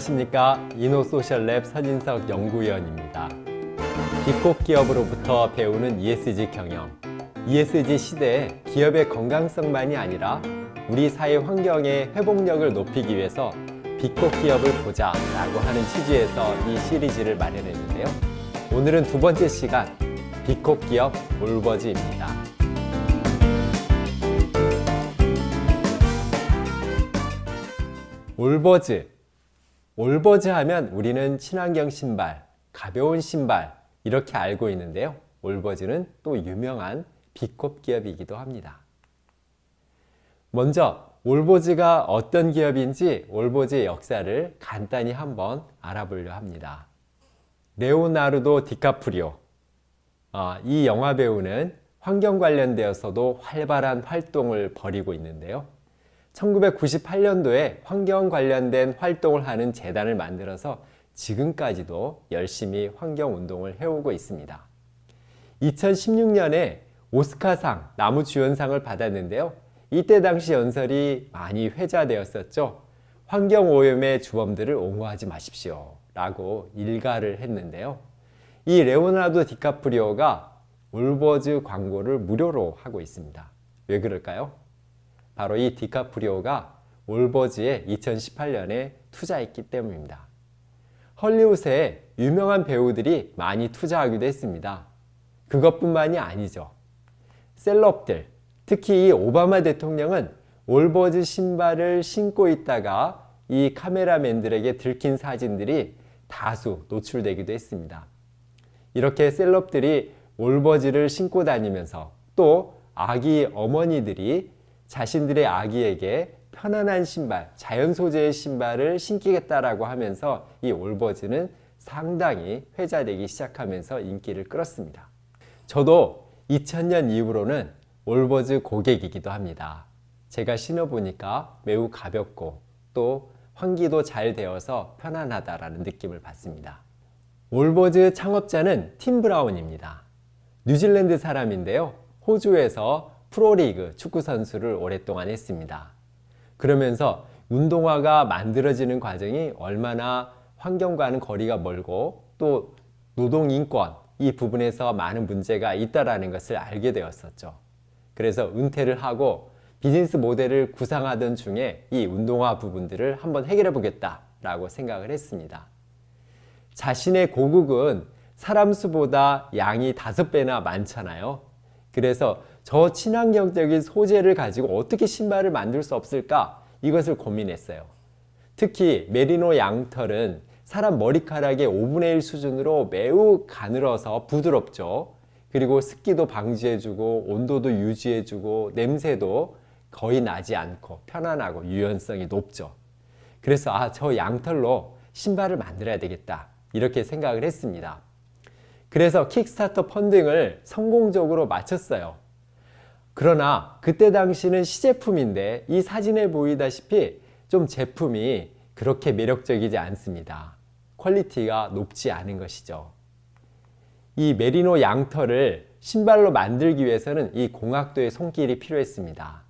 안녕하십니까 이노소셜랩 서진석 연구위원입니다. 비콕 기업으로부터 배우는 ESG 경영. ESG 시대에 기업의 건강성만이 아니라 우리 사회 환경의 회복력을 높이기 위해서 비콕 기업을 보자 라고 하는 취지에서 이 시리즈를 마련했는데요. 오늘은 두 번째 시간 비콕 기업 올버즈입니다. 올버즈. 올버즈 하면 우리는 친환경 신발, 가벼운 신발 이렇게 알고 있는데요. 올버즈는 또 유명한 비콥 기업이기도 합니다. 먼저 올버즈가 어떤 기업인지 올버즈의 역사를 간단히 한번 알아보려 합니다. 레오나르도 디카프리오. 아, 이 영화 배우는 환경 관련되어서도 활발한 활동을 벌이고 있는데요. 1998년도에 환경 관련된 활동을 하는 재단을 만들어서 지금까지도 열심히 환경 운동을 해오고 있습니다. 2016년에 오스카상 나무주연상을 받았는데요. 이때 당시 연설이 많이 회자되었었죠. 환경 오염의 주범들을 옹호하지 마십시오. 라고 일가를 했는데요. 이 레오나르도 디카프리오가 올버즈 광고를 무료로 하고 있습니다. 왜 그럴까요? 바로 이 디카프리오가 올버즈에 2018년에 투자했기 때문입니다. 헐리우드에 유명한 배우들이 많이 투자하기도 했습니다. 그것뿐만이 아니죠. 셀럽들, 특히 이 오바마 대통령은 올버즈 신발을 신고 있다가 이 카메라맨들에게 들킨 사진들이 다수 노출되기도 했습니다. 이렇게 셀럽들이 올버즈를 신고 다니면서 또 아기 어머니들이 자신들의 아기에게 편안한 신발, 자연 소재의 신발을 신기겠다라고 하면서 이 올버즈는 상당히 회자되기 시작하면서 인기를 끌었습니다. 저도 2000년 이후로는 올버즈 고객이기도 합니다. 제가 신어보니까 매우 가볍고 또 환기도 잘 되어서 편안하다라는 느낌을 받습니다. 올버즈 창업자는 팀 브라운입니다. 뉴질랜드 사람인데요. 호주에서 프로리그 축구 선수를 오랫동안 했습니다. 그러면서 운동화가 만들어지는 과정이 얼마나 환경과는 거리가 멀고 또 노동 인권 이 부분에서 많은 문제가 있다라는 것을 알게 되었었죠. 그래서 은퇴를 하고 비즈니스 모델을 구상하던 중에 이 운동화 부분들을 한번 해결해 보겠다라고 생각을 했습니다. 자신의 고국은 사람 수보다 양이 다섯 배나 많잖아요. 그래서 저 친환경적인 소재를 가지고 어떻게 신발을 만들 수 없을까? 이것을 고민했어요. 특히 메리노 양털은 사람 머리카락의 5분의 1 수준으로 매우 가늘어서 부드럽죠. 그리고 습기도 방지해주고 온도도 유지해주고 냄새도 거의 나지 않고 편안하고 유연성이 높죠. 그래서 아, 저 양털로 신발을 만들어야 되겠다. 이렇게 생각을 했습니다. 그래서 킥스타터 펀딩을 성공적으로 마쳤어요. 그러나 그때 당시는 시제품인데 이 사진에 보이다시피 좀 제품이 그렇게 매력적이지 않습니다. 퀄리티가 높지 않은 것이죠. 이 메리노 양털을 신발로 만들기 위해서는 이 공학도의 손길이 필요했습니다.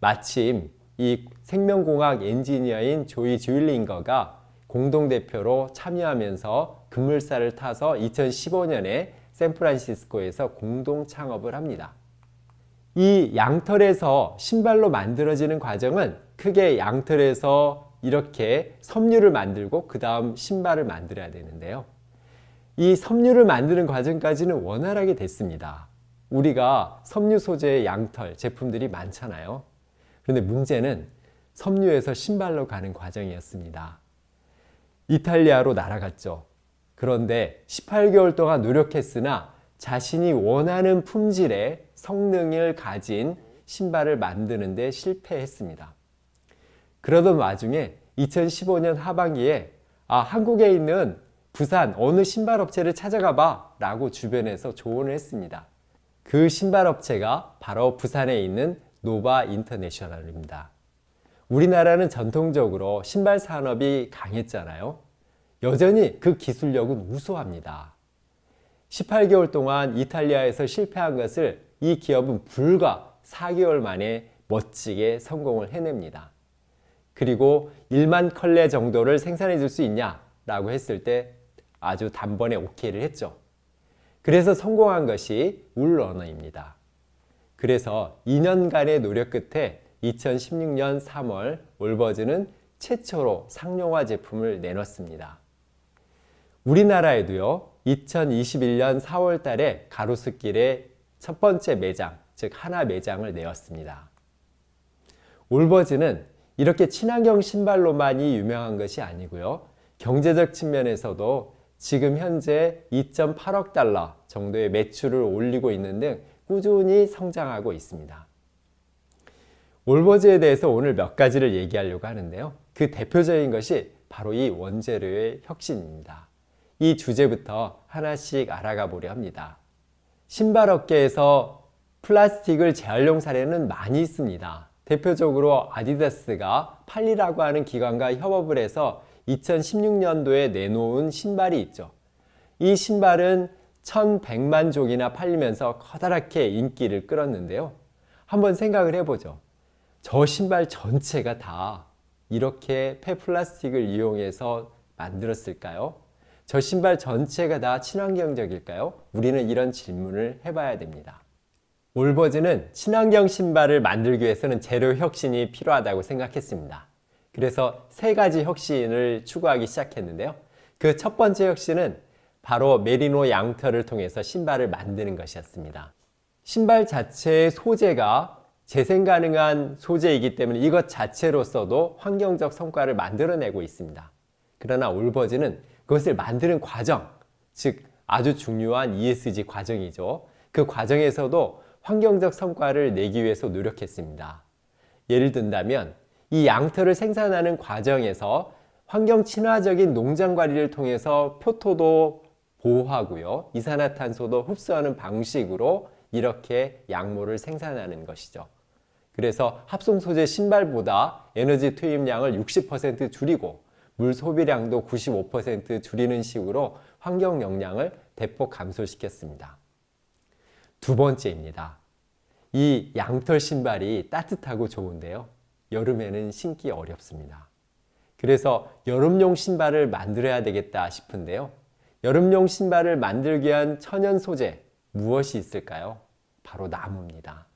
마침 이 생명공학 엔지니어인 조이 주일링거가 공동대표로 참여하면서 급물살을 타서 2015년에 샌프란시스코에서 공동 창업을 합니다. 이 양털에서 신발로 만들어지는 과정은 크게 양털에서 이렇게 섬유를 만들고 그 다음 신발을 만들어야 되는데요. 이 섬유를 만드는 과정까지는 원활하게 됐습니다. 우리가 섬유 소재의 양털 제품들이 많잖아요. 그런데 문제는 섬유에서 신발로 가는 과정이었습니다. 이탈리아로 날아갔죠. 그런데 18개월 동안 노력했으나 자신이 원하는 품질의 성능을 가진 신발을 만드는 데 실패했습니다. 그러던 와중에 2015년 하반기에 아, 한국에 있는 부산 어느 신발 업체를 찾아가 봐 라고 주변에서 조언을 했습니다. 그 신발 업체가 바로 부산에 있는 노바 인터내셔널입니다. 우리나라는 전통적으로 신발 산업이 강했잖아요. 여전히 그 기술력은 우수합니다. 18개월 동안 이탈리아에서 실패한 것을 이 기업은 불과 4개월 만에 멋지게 성공을 해냅니다. 그리고 1만 컬레 정도를 생산해 줄 수 있냐라고 했을 때 아주 단번에 오케이를 했죠. 그래서 성공한 것이 울러너입니다. 그래서 2년간의 노력 끝에 2016년 3월 올버즈는 최초로 상용화 제품을 내놓습니다. 우리나라에도요, 2021년 4월 달에 가로수길에 첫 번째 매장, 즉 하나 매장을 내었습니다. 올버즈는 이렇게 친환경 신발로만이 유명한 것이 아니고요. 경제적 측면에서도 지금 현재 2.8억 달러 정도의 매출을 올리고 있는 등 꾸준히 성장하고 있습니다. 올버즈에 대해서 오늘 몇 가지를 얘기하려고 하는데요. 그 대표적인 것이 바로 이 원재료의 혁신입니다. 이 주제부터 하나씩 알아가 보려 합니다. 신발 업계에서 플라스틱을 재활용 사례는 많이 있습니다. 대표적으로 아디다스가 팔리라고 하는 기관과 협업을 해서 2016년도에 내놓은 신발이 있죠. 이 신발은 1100만 종이나 팔리면서 커다랗게 인기를 끌었는데요. 한번 생각을 해보죠. 저 신발 전체가 다 이렇게 폐플라스틱을 이용해서 만들었을까요? 저 신발 전체가 다 친환경적일까요? 우리는 이런 질문을 해봐야 됩니다. 올버즈는 친환경 신발을 만들기 위해서는 재료 혁신이 필요하다고 생각했습니다. 그래서 세 가지 혁신을 추구하기 시작했는데요. 그 첫 번째 혁신은 바로 메리노 양털을 통해서 신발을 만드는 것이었습니다. 신발 자체의 소재가 재생 가능한 소재이기 때문에 이것 자체로서도 환경적 성과를 만들어내고 있습니다. 그러나 올버즈는 그것을 만드는 과정, 즉 아주 중요한 ESG 과정이죠. 그 과정에서도 환경적 성과를 내기 위해서 노력했습니다. 예를 든다면 이 양털을 생산하는 과정에서 환경 친화적인 농장 관리를 통해서 표토도 보호하고요. 이산화탄소도 흡수하는 방식으로 이렇게 양모를 생산하는 것이죠. 그래서 합성 소재 신발보다 에너지 투입량을 60% 줄이고 물 소비량도 95% 줄이는 식으로 환경 영향을 대폭 감소시켰습니다. 두 번째입니다. 이 양털 신발이 따뜻하고 좋은데요. 여름에는 신기 어렵습니다. 그래서 여름용 신발을 만들어야 되겠다 싶은데요. 여름용 신발을 만들기 위한 천연 소재 무엇이 있을까요? 바로 나무입니다.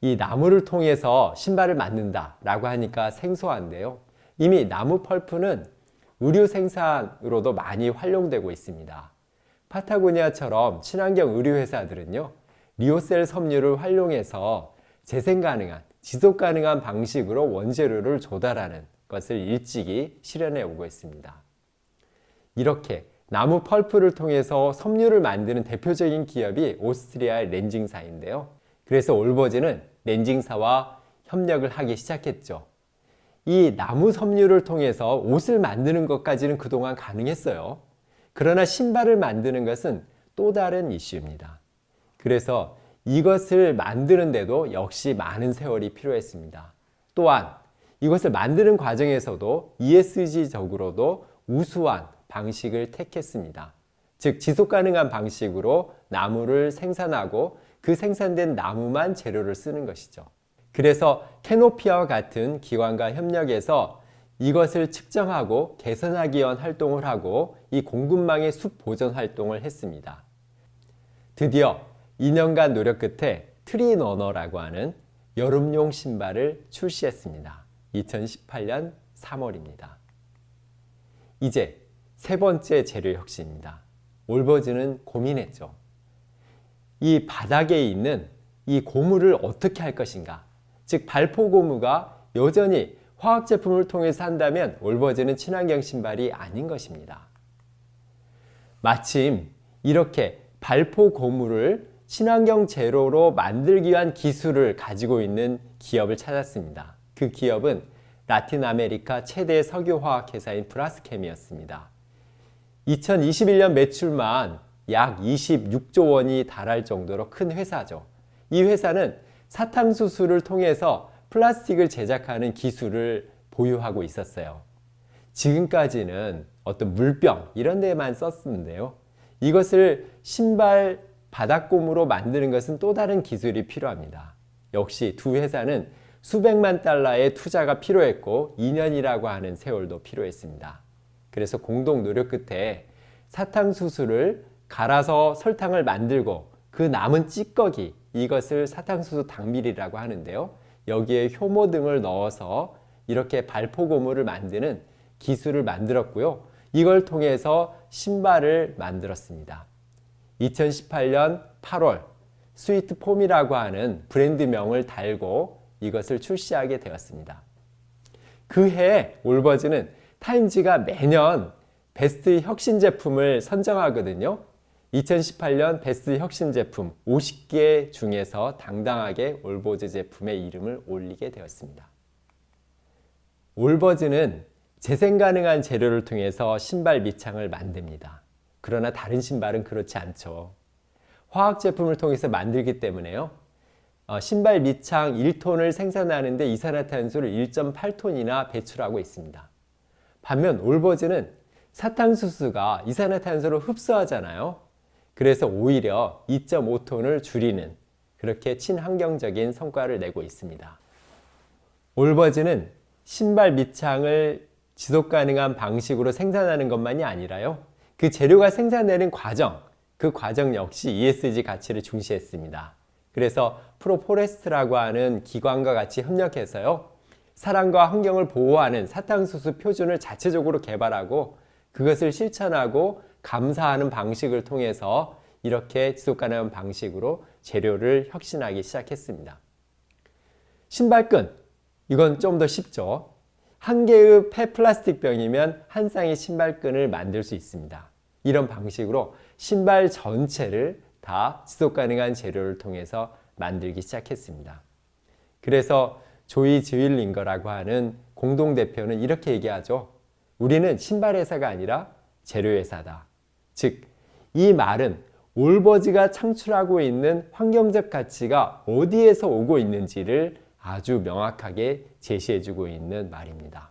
이 나무를 통해서 신발을 만든다 라고 하니까 생소한데요. 이미 나무 펄프는 의류 생산으로도 많이 활용되고 있습니다. 파타고니아처럼 친환경 의류 회사들은요, 리오셀 섬유를 활용해서 재생 가능한, 지속 가능한 방식으로 원재료를 조달하는 것을 일찍이 실현해 오고 있습니다. 이렇게 나무 펄프를 통해서 섬유를 만드는 대표적인 기업이 오스트리아의 렌징사인데요. 그래서 올버즈는 렌징사와 협력을 하기 시작했죠. 이 나무 섬유를 통해서 옷을 만드는 것까지는 그동안 가능했어요. 그러나 신발을 만드는 것은 또 다른 이슈입니다. 그래서 이것을 만드는데도 역시 많은 세월이 필요했습니다. 또한 이것을 만드는 과정에서도 ESG적으로도 우수한 방식을 택했습니다. 즉, 지속 가능한 방식으로 나무를 생산하고 그 생산된 나무만 재료를 쓰는 것이죠. 그래서 캐노피아와 같은 기관과 협력해서 이것을 측정하고 개선하기 위한 활동을 하고 이 공급망의 숲 보존 활동을 했습니다. 드디어 2년간 노력 끝에 트리너너라고 하는 여름용 신발을 출시했습니다. 2018년 3월입니다. 이제 세 번째 재료 혁신입니다. 올버즈는 고민했죠. 이 바닥에 있는 이 고무를 어떻게 할 것인가? 즉 발포 고무가 여전히 화학 제품을 통해서 한다면 올버즈는 친환경 신발이 아닌 것입니다. 마침 이렇게 발포 고무를 친환경 재료로 만들기 위한 기술을 가지고 있는 기업을 찾았습니다. 그 기업은 라틴 아메리카 최대 석유화학 회사인 브라스캠이었습니다. 2021년 매출만 약 26조 원이 달할 정도로 큰 회사죠. 이 회사는 사탕수수를 통해서 플라스틱을 제작하는 기술을 보유하고 있었어요. 지금까지는 어떤 물병 이런 데만 썼는데요. 이것을 신발 바닥곰으로 만드는 것은 또 다른 기술이 필요합니다. 역시 두 회사는 수백만 달러의 투자가 필요했고 2년이라고 하는 세월도 필요했습니다. 그래서 공동 노력 끝에 사탕수수를 갈아서 설탕을 만들고 그 남은 찌꺼기 이것을 사탕수수 당밀이라고 하는데요. 여기에 효모 등을 넣어서 이렇게 발포 고무를 만드는 기술을 만들었고요. 이걸 통해서 신발을 만들었습니다. 2018년 8월 스위트 폼이라고 하는 브랜드명을 달고 이것을 출시하게 되었습니다. 그 해에 올버즈는 타임즈가 매년 베스트 혁신 제품을 선정하거든요. 2018년 베스트 혁신 제품 50개 중에서 당당하게 올버즈 제품의 이름을 올리게 되었습니다. 올버즈는 재생 가능한 재료를 통해서 신발 밑창을 만듭니다. 그러나 다른 신발은 그렇지 않죠. 화학 제품을 통해서 만들기 때문에요. 어, 신발 밑창 1톤을 생산하는데 이산화탄소를 1.8톤이나 배출하고 있습니다. 반면 올버즈는 사탕수수가 이산화탄소를 흡수하잖아요. 그래서 오히려 2.5톤을 줄이는 그렇게 친환경적인 성과를 내고 있습니다. 올버즈는 신발 밑창을 지속 가능한 방식으로 생산하는 것만이 아니라요. 그 재료가 생산되는 과정, 그 과정 역시 ESG 가치를 중시했습니다. 그래서 프로포레스트라고 하는 기관과 같이 협력해서요. 사람과 환경을 보호하는 사탕수수 표준을 자체적으로 개발하고 그것을 실천하고 감사하는 방식을 통해서 이렇게 지속 가능한 방식으로 재료를 혁신하기 시작했습니다. 신발끈. 이건 좀 더 쉽죠. 한 개의 폐 플라스틱 병이면 한 쌍의 신발끈을 만들 수 있습니다. 이런 방식으로 신발 전체를 다 지속 가능한 재료를 통해서 만들기 시작했습니다. 그래서 조이 즈윌링거라고 하는 공동 대표는 이렇게 얘기하죠. 우리는 신발 회사가 아니라 재료 회사다. 즉, 이 말은 올버즈가 창출하고 있는 환경적 가치가 어디에서 오고 있는지를 아주 명확하게 제시해주고 있는 말입니다.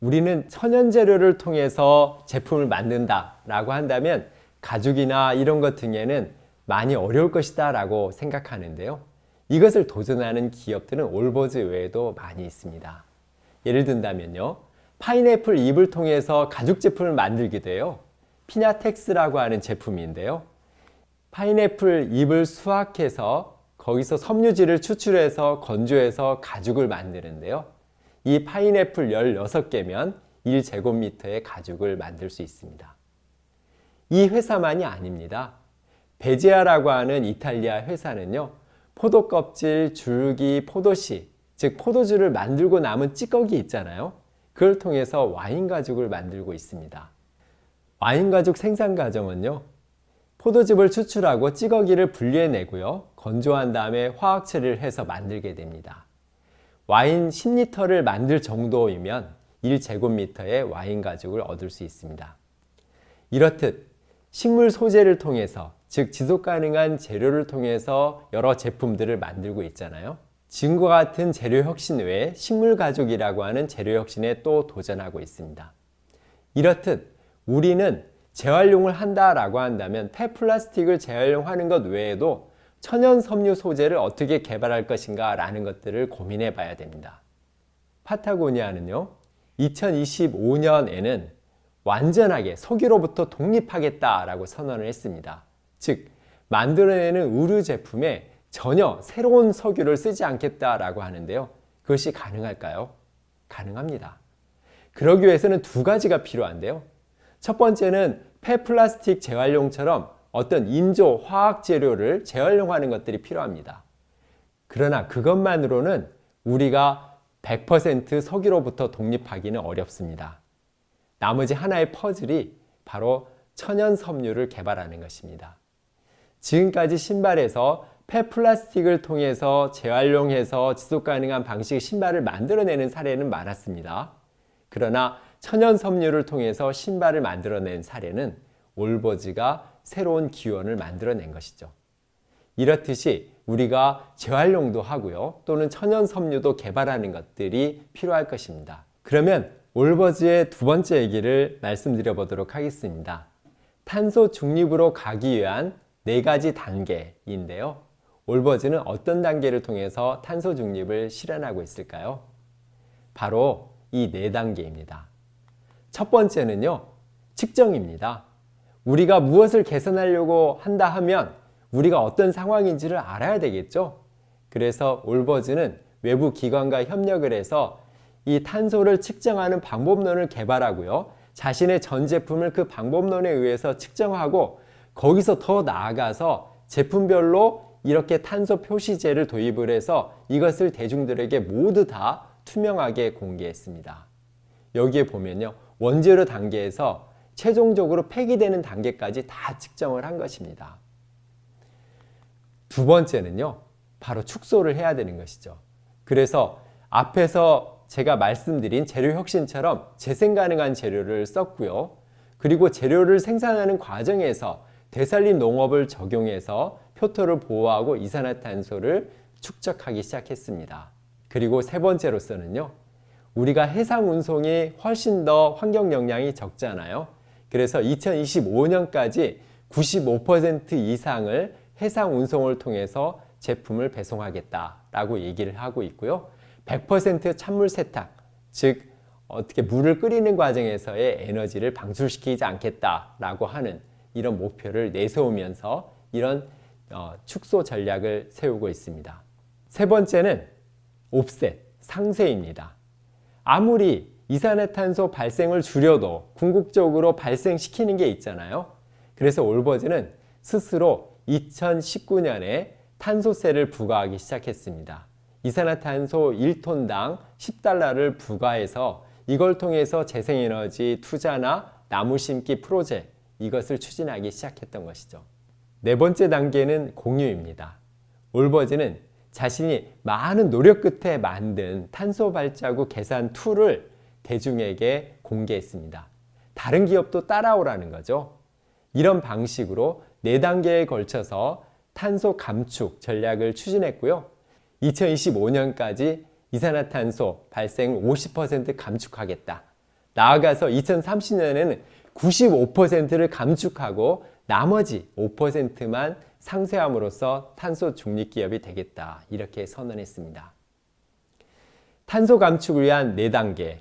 우리는 천연 재료를 통해서 제품을 만든다 라고 한다면 가죽이나 이런 것 등에는 많이 어려울 것이다 라고 생각하는데요. 이것을 도전하는 기업들은 올버즈 외에도 많이 있습니다. 예를 든다면요. 파인애플 잎을 통해서 가죽 제품을 만들기도 해요. 피나텍스라고 하는 제품인데요. 파인애플 잎을 수확해서 거기서 섬유질을 추출해서 건조해서 가죽을 만드는데요. 이 파인애플 16개면 1제곱미터의 가죽을 만들 수 있습니다. 이 회사만이 아닙니다. 베지아라고 하는 이탈리아 회사는요. 포도 껍질, 줄기, 포도씨, 즉 포도주를 만들고 남은 찌꺼기 있잖아요. 그걸 통해서 와인 가죽을 만들고 있습니다. 와인 가죽 생산 과정은요. 포도즙을 추출하고 찌꺼기를 분리해내고요. 건조한 다음에 화학 처리를 해서 만들게 됩니다. 와인 10리터를 만들 정도이면 1제곱미터의 와인 가죽을 얻을 수 있습니다. 이렇듯 식물 소재를 통해서 즉 지속 가능한 재료를 통해서 여러 제품들을 만들고 있잖아요. 지금과 같은 재료 혁신 외에 식물 가죽이라고 하는 재료 혁신에 또 도전하고 있습니다. 이렇듯 우리는 재활용을 한다라고 한다면 폐플라스틱을 재활용하는 것 외에도 천연 섬유 소재를 어떻게 개발할 것인가 라는 것들을 고민해 봐야 됩니다. 파타고니아는요, 2025년에는 완전하게 석유로부터 독립하겠다라고 선언을 했습니다. 즉, 만들어내는 의류 제품에 전혀 새로운 석유를 쓰지 않겠다라고 하는데요. 그것이 가능할까요? 가능합니다. 그러기 위해서는 두 가지가 필요한데요. 첫 번째는 폐플라스틱 재활용처럼 어떤 인조 화학 재료를 재활용하는 것들이 필요합니다. 그러나 그것만으로는 우리가 100% 석유로부터 독립하기는 어렵습니다. 나머지 하나의 퍼즐이 바로 천연 섬유를 개발하는 것입니다. 지금까지 신발에서 폐플라스틱을 통해서 재활용해서 지속 가능한 방식의 신발을 만들어내는 사례는 많았습니다. 그러나 천연 섬유를 통해서 신발을 만들어낸 사례는 올버즈가 새로운 기원을 만들어낸 것이죠. 이렇듯이 우리가 재활용도 하고요. 또는 천연 섬유도 개발하는 것들이 필요할 것입니다. 그러면 올버즈의 두 번째 얘기를 말씀드려 보도록 하겠습니다. 탄소 중립으로 가기 위한 네 가지 단계인데요. 올버즈는 어떤 단계를 통해서 탄소 중립을 실현하고 있을까요? 바로 이 네 단계입니다. 첫 번째는요, 측정입니다. 우리가 무엇을 개선하려고 한다 하면 우리가 어떤 상황인지를 알아야 되겠죠? 그래서 올버즈는 외부 기관과 협력을 해서 이 탄소를 측정하는 방법론을 개발하고요. 자신의 전 제품을 그 방법론에 의해서 측정하고 거기서 더 나아가서 제품별로 이렇게 탄소 표시제를 도입을 해서 이것을 대중들에게 모두 다 투명하게 공개했습니다. 여기에 보면요. 원재료 단계에서 최종적으로 폐기되는 단계까지 다 측정을 한 것입니다. 두 번째는요. 바로 축소를 해야 되는 것이죠. 그래서 앞에서 제가 말씀드린 재료 혁신처럼 재생 가능한 재료를 썼고요. 그리고 재료를 생산하는 과정에서 되살림 농업을 적용해서 표토를 보호하고 이산화탄소를 축적하기 시작했습니다. 그리고 세 번째로서는요. 우리가 해상 운송이 훨씬 더 환경 영향이 적잖아요. 그래서 2025년까지 95% 이상을 해상 운송을 통해서 제품을 배송하겠다라고 얘기를 하고 있고요. 100% 찬물 세탁, 즉 어떻게 물을 끓이는 과정에서의 에너지를 방출시키지 않겠다라고 하는 이런 목표를 내세우면서 이런 어, 축소 전략을 세우고 있습니다. 세 번째는 옵셋, 상세입니다. 아무리 이산화탄소 발생을 줄여도 궁극적으로 발생시키는 게 있잖아요. 그래서 올버즈는 스스로 2019년에 탄소세를 부과하기 시작했습니다. 이산화탄소 1톤당 10달러를 부과해서 이걸 통해서 재생에너지 투자나 나무 심기 프로젝트 이것을 추진하기 시작했던 것이죠. 네 번째 단계는 공유입니다. 올버즈는 자신이 많은 노력 끝에 만든 탄소 발자국 계산 툴을 대중에게 공개했습니다. 다른 기업도 따라오라는 거죠. 이런 방식으로 네 단계에 걸쳐서 탄소 감축 전략을 추진했고요. 2025년까지 이산화탄소 발생 50% 감축하겠다. 나아가서 2030년에는 95%를 감축하고 나머지 5%만 상쇄함으로써 탄소 중립 기업이 되겠다. 이렇게 선언했습니다. 탄소 감축을 위한 4단계.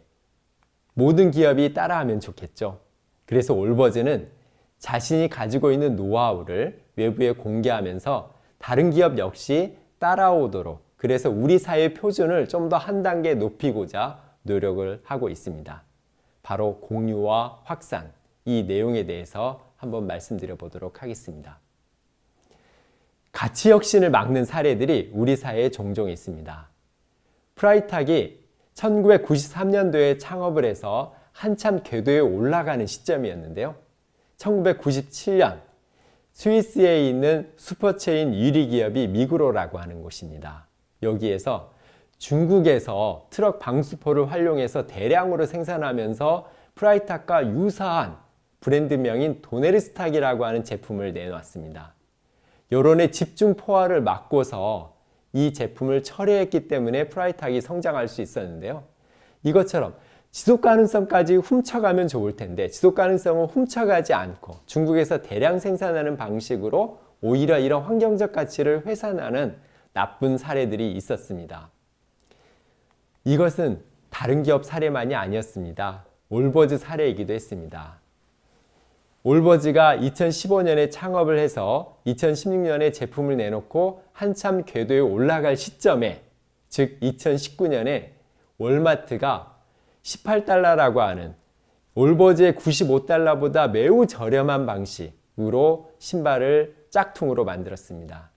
모든 기업이 따라하면 좋겠죠. 그래서 올버즈는 자신이 가지고 있는 노하우를 외부에 공개하면서 다른 기업 역시 따라오도록 그래서 우리 사회 표준을 좀 더 한 단계 높이고자 노력을 하고 있습니다. 바로 공유와 확산 이 내용에 대해서 한번 말씀드려 보도록 하겠습니다. 가치 혁신을 막는 사례들이 우리 사회에 종종 있습니다. 프라이탁이 1993년도에 창업을 해서 한참 궤도에 올라가는 시점이었는데요. 1997년 스위스에 있는 슈퍼체인 유리 기업이 미그로라고 하는 곳입니다. 여기에서 중국에서 트럭 방수포를 활용해서 대량으로 생산하면서 프라이탁과 유사한 브랜드명인 도네르스탁이라고 하는 제품을 내놓았습니다. 여론의 집중 포화를 막고서 이 제품을 철회했기 때문에 프라이탁이 성장할 수 있었는데요. 이것처럼 지속 가능성까지 훔쳐가면 좋을 텐데 지속 가능성을 훔쳐가지 않고 중국에서 대량 생산하는 방식으로 오히려 이런 환경적 가치를 훼손하는 나쁜 사례들이 있었습니다. 이것은 다른 기업 사례만이 아니었습니다. 올버즈 사례이기도 했습니다. 올버즈가 2015년에 창업을 해서 2016년에 제품을 내놓고 한참 궤도에 올라갈 시점에 즉 2019년에 월마트가 18달러라고 하는 올버즈의 95달러보다 매우 저렴한 방식으로 신발을 짝퉁으로 만들었습니다.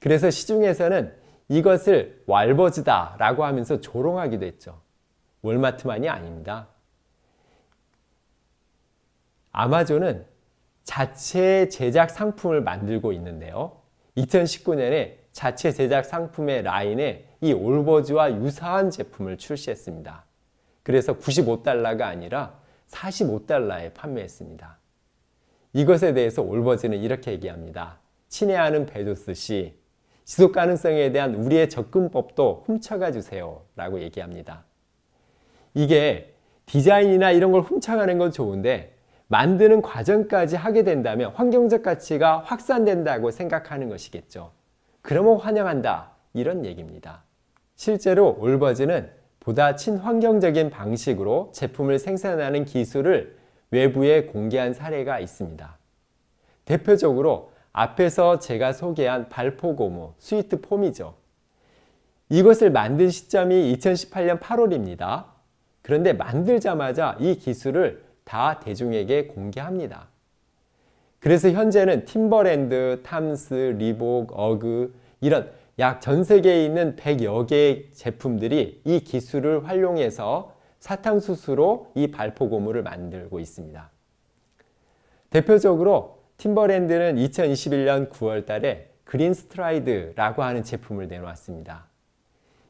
그래서 시중에서는 이것을 왈버즈다 라고 하면서 조롱하기도 했죠. 월마트만이 아닙니다. 아마존은 자체 제작 상품을 만들고 있는데요. 2019년에 자체 제작 상품의 라인에 이 올버즈와 유사한 제품을 출시했습니다. 그래서 95달러가 아니라 45달러에 판매했습니다. 이것에 대해서 올버즈는 이렇게 얘기합니다. 친애하는 베조스 씨, 지속 가능성에 대한 우리의 접근법도 훔쳐가 주세요. 라고 얘기합니다. 이게 디자인이나 이런 걸 훔쳐가는 건 좋은데 만드는 과정까지 하게 된다면 환경적 가치가 확산된다고 생각하는 것이겠죠. 그러면 환영한다. 이런 얘기입니다. 실제로 올버즈는 보다 친환경적인 방식으로 제품을 생산하는 기술을 외부에 공개한 사례가 있습니다. 대표적으로 앞에서 제가 소개한 발포고무 스위트 폼이죠. 이것을 만든 시점이 2018년 8월입니다. 그런데 만들자마자 이 기술을 다 대중에게 공개합니다. 그래서 현재는 팀버랜드, 탐스, 리복, 어그 이런 약 전 세계에 있는 100여 개의 제품들이 이 기술을 활용해서 사탕수수로 이 발포 고무를 만들고 있습니다. 대표적으로 팀버랜드는 2021년 9월 달에 그린 스트라이드라고 하는 제품을 내놓았습니다.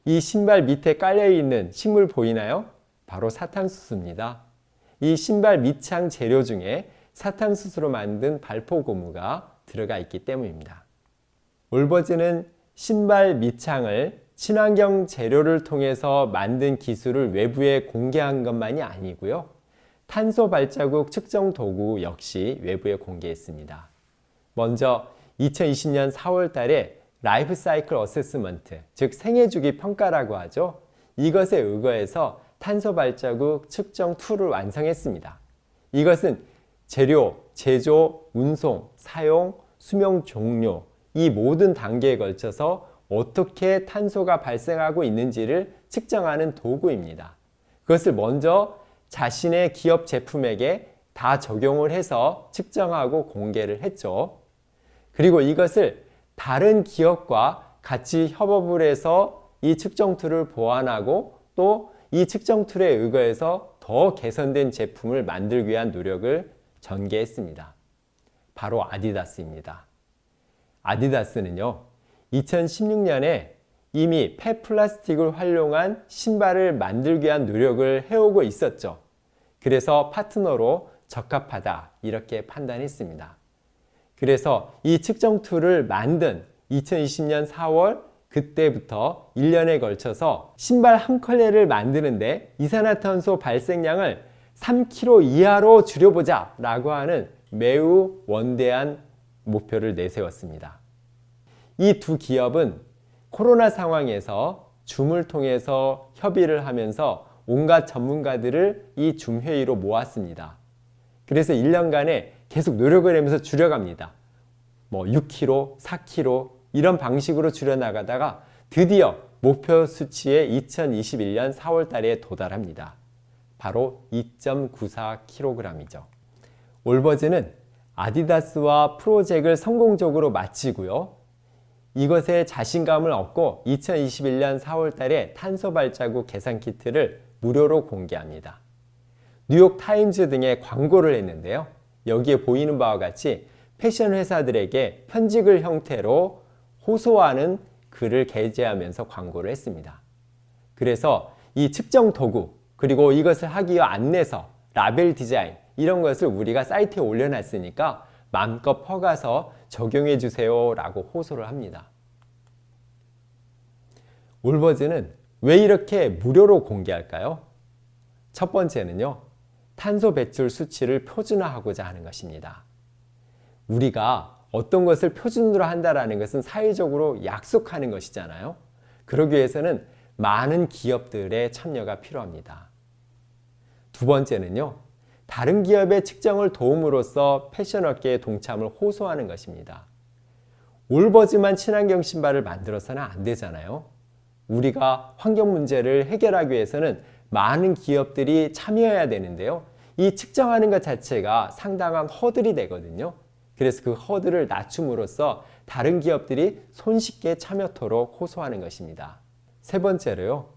이 신발 밑에 깔려 있는 식물 보이나요? 바로 사탕수수입니다. 이 신발 밑창 재료 중에 사탕수수로 만든 발포 고무가 들어가 있기 때문입니다. 올버즈는 신발 밑창을 친환경 재료를 통해서 만든 기술을 외부에 공개한 것만이 아니고요. 탄소 발자국 측정 도구 역시 외부에 공개했습니다. 먼저 2020년 4월 달에 라이프 사이클 어세스먼트, 즉 생애 주기 평가라고 하죠. 이것에 의거해서 탄소 발자국 측정 툴을 완성했습니다. 이것은 재료, 제조, 운송, 사용, 수명 종료 이 모든 단계에 걸쳐서 어떻게 탄소가 발생하고 있는지를 측정하는 도구입니다. 그것을 먼저 자신의 기업 제품에게 다 적용을 해서 측정하고 공개를 했죠. 그리고 이것을 다른 기업과 같이 협업을 해서 이 측정 툴을 보완하고 또 이 측정 툴에 의거해서 더 개선된 제품을 만들기 위한 노력을 전개했습니다. 바로 아디다스입니다. 아디다스는요, 2016년에 이미 폐 플라스틱을 활용한 신발을 만들기 위한 노력을 해오고 있었죠. 그래서 파트너로 적합하다 이렇게 판단했습니다. 그래서 이 측정 툴을 만든 2020년 4월 그때부터 1년에 걸쳐서 신발 한 컬레를 만드는데 이산화탄소 발생량을 3kg 이하로 줄여보자 라고 하는 매우 원대한 목표를 내세웠습니다. 이 두 기업은 코로나 상황에서 줌을 통해서 협의를 하면서 온갖 전문가들을 이 줌 회의로 모았습니다. 그래서 1년간에 계속 노력을 하면서 줄여갑니다. 뭐 6kg, 4kg 이런 방식으로 줄여나가다가 드디어 목표 수치에 2021년 4월 달에 도달합니다. 바로 2.94kg이죠. 올버즈는 아디다스와 프로젝트를 성공적으로 마치고요. 이것에 자신감을 얻고 2021년 4월 달에 탄소 발자국 계산 키트를 무료로 공개합니다. 뉴욕 타임즈 등의 광고를 했는데요. 여기에 보이는 바와 같이 패션 회사들에게 편지글 형태로 호소하는 글을 게재하면서 광고를 했습니다. 그래서 이 측정 도구 그리고 이것을 하기 위한 안내서, 라벨 디자인 이런 것을 우리가 사이트에 올려놨으니까 마음껏 퍼가서 적용해 주세요 라고 호소를 합니다. 올버즈는 왜 이렇게 무료로 공개할까요? 첫 번째는요, 탄소 배출 수치를 표준화하고자 하는 것입니다. 우리가 어떤 것을 표준으로 한다라는 것은 사회적으로 약속하는 것이잖아요. 그러기 위해서는 많은 기업들의 참여가 필요합니다. 두 번째는요, 다른 기업의 측정을 도움으로써 패션업계의 동참을 호소하는 것입니다. 올버즈만 친환경 신발을 만들어서는 안 되잖아요. 우리가 환경 문제를 해결하기 위해서는 많은 기업들이 참여해야 되는데요. 이 측정하는 것 자체가 상당한 허들이 되거든요. 그래서 그 허들을 낮춤으로써 다른 기업들이 손쉽게 참여토록 호소하는 것입니다. 세 번째로요.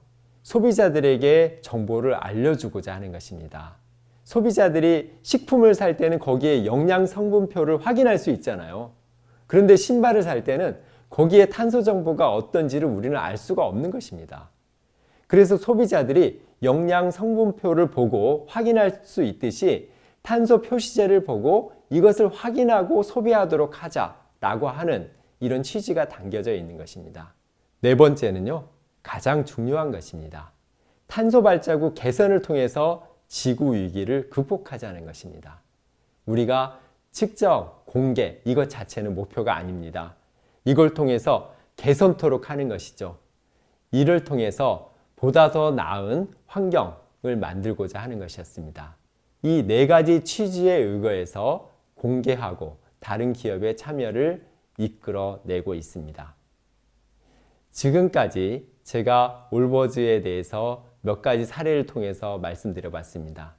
소비자들에게 정보를 알려주고자 하는 것입니다. 소비자들이 식품을 살 때는 거기에 영양 성분표를 확인할 수 있잖아요. 그런데 신발을 살 때는 거기에 탄소 정보가 어떤지를 우리는 알 수가 없는 것입니다. 그래서 소비자들이 영양 성분표를 보고 확인할 수 있듯이 탄소 표시제를 보고 이것을 확인하고 소비하도록 하자라고 하는 이런 취지가 담겨져 있는 것입니다. 네 번째는요, 가장 중요한 것입니다. 탄소 발자국 개선을 통해서 지구 위기를 극복하자는 것입니다. 우리가 측정, 공개, 이것 자체는 목표가 아닙니다. 이걸 통해서 개선토록 하는 것이죠. 이를 통해서 보다 더 나은 환경을 만들고자 하는 것이었습니다. 이 네 가지 취지에 의거해서 공개하고 다른 기업의 참여를 이끌어내고 있습니다. 지금까지 제가 올버즈에 대해서 몇 가지 사례를 통해서 말씀드려 봤습니다.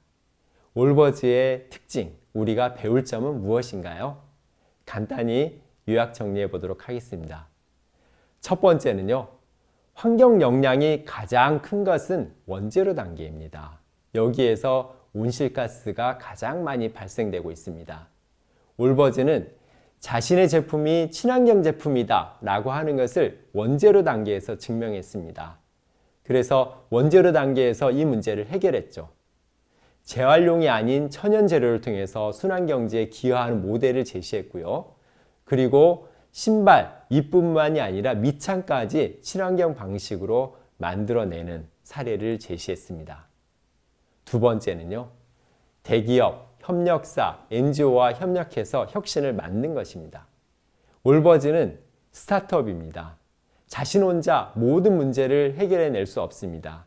올버즈의 특징, 우리가 배울 점은 무엇인가요? 간단히 요약 정리해 보도록 하겠습니다. 첫 번째는요, 환경 영향이 가장 큰 것은 원재료 단계입니다. 여기에서 온실가스가 가장 많이 발생되고 있습니다. 올버즈는 자신의 제품이 친환경 제품이다 라고 하는 것을 원재료 단계에서 증명했습니다. 그래서 원재료 단계에서 이 문제를 해결했죠. 재활용이 아닌 천연 재료를 통해서 순환 경제에 기여하는 모델을 제시했고요. 그리고 신발, 이뿐만이 아니라 밑창까지 친환경 방식으로 만들어내는 사례를 제시했습니다. 두 번째는요. 대기업, 협력사, NGO와 협력해서 혁신을 만든 것입니다. 올버즈는 스타트업입니다. 자신 혼자 모든 문제를 해결해낼 수 없습니다.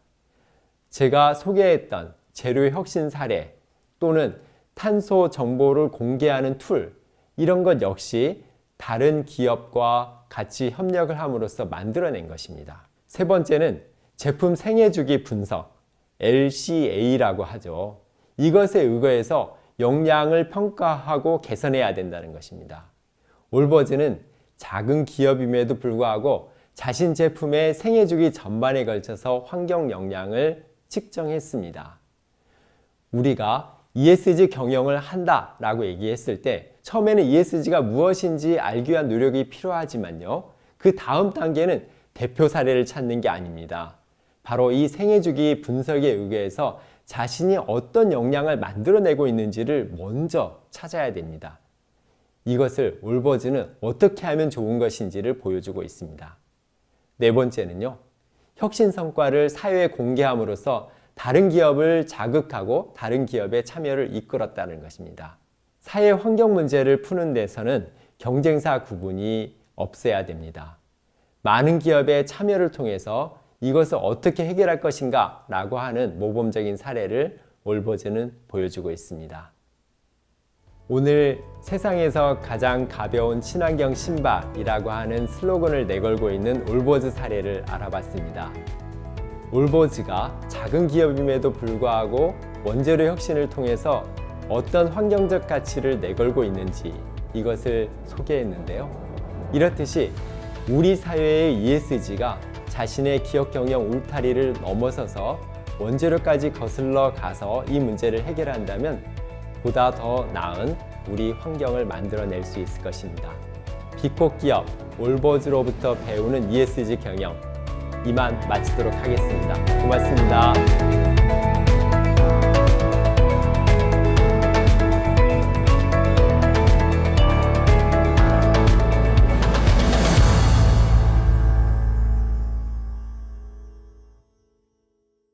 제가 소개했던 재료 혁신 사례 또는 탄소 정보를 공개하는 툴 이런 것 역시 다른 기업과 같이 협력을 함으로써 만들어낸 것입니다. 세 번째는 제품 생애주기 분석 LCA라고 하죠. 이것에 의거해서 역량을 평가하고 개선해야 된다는 것입니다. 올버즈는 작은 기업임에도 불구하고 자신 제품의 생애 주기 전반에 걸쳐서 환경 역량을 측정했습니다. 우리가 ESG 경영을 한다라고 얘기했을 때 처음에는 ESG가 무엇인지 알기 위한 노력이 필요하지만요. 그 다음 단계는 대표 사례를 찾는 게 아닙니다. 바로 이 생애 주기 분석에 의해서 자신이 어떤 역량을 만들어내고 있는지를 먼저 찾아야 됩니다. 이것을 올버즈는 어떻게 하면 좋은 것인지를 보여주고 있습니다. 네 번째는요. 혁신 성과를 사회에 공개함으로써 다른 기업을 자극하고 다른 기업의 참여를 이끌었다는 것입니다. 사회 환경 문제를 푸는 데서는 경쟁사 구분이 없어야 됩니다. 많은 기업의 참여를 통해서 이것을 어떻게 해결할 것인가 라고 하는 모범적인 사례를 올버즈는 보여주고 있습니다. 오늘 세상에서 가장 가벼운 친환경 신발이라고 하는 슬로건을 내걸고 있는 올버즈 사례를 알아봤습니다. 올버즈가 작은 기업임에도 불구하고 원재료 혁신을 통해서 어떤 환경적 가치를 내걸고 있는지 이것을 소개했는데요. 이렇듯이 우리 사회의 ESG가 자신의 기업 경영 울타리를 넘어서서 원재료까지 거슬러 가서 이 문제를 해결한다면 보다 더 나은 우리 환경을 만들어낼 수 있을 것입니다. 비코 기업 올버즈로부터 배우는 ESG 경영 이만 마치도록 하겠습니다. 고맙습니다.